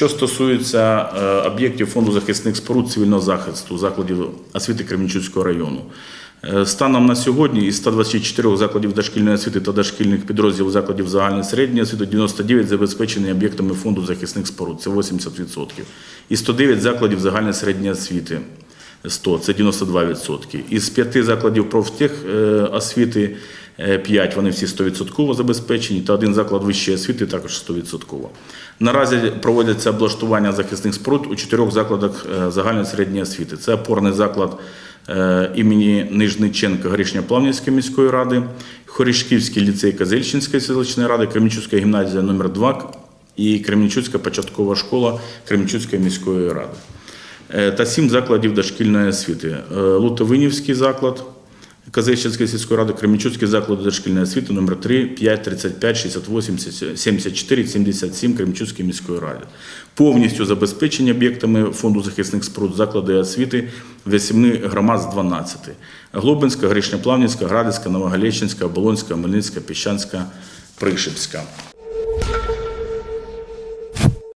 що стосується е, об'єктів фонду захисних споруд цивільного захисту закладів освіти Кременчуцького району. Е, Станом на сьогодні із 124 закладів дошкільної освіти та дошкільних підрозділів закладів загальної середньої освіти 99 забезпечені об'єктами фонду захисних споруд, це 80%. І 109 закладів загальної середньої освіти 100, це 92%. Із п'яти закладів профтех е, 5, вони всі 100% забезпечені, та один заклад вищої освіти також 100%. Наразі проводяться облаштування захисних споруд у чотирьох закладах е, загальної середньої освіти. Це опорний заклад е, імені Нижниченка Горішньоплавнівської міської ради, Хорішківський ліцей Козельщинської селищної ради, Кремінчуцька гімназія номер 2 і Кремінчуцька початкова школа Кремінчуцької міської ради. Е, та сім закладів дошкільної освіти. Е, Лутовинівський заклад Казищенської сільської ради, Кремінчуцький заклад дошкільної освіти номер 3, 5, 35, 68, 74, 77 Кремінчуцької міської ради. Повністю забезпечені об'єктами Фонду захисних споруд заклади освіти в 8 громад з 12. Глобинська, Гришня-Плавнівська, Градицька, Новогалещинська, Оболонська, Мельницька, Піщанська, Пришипська.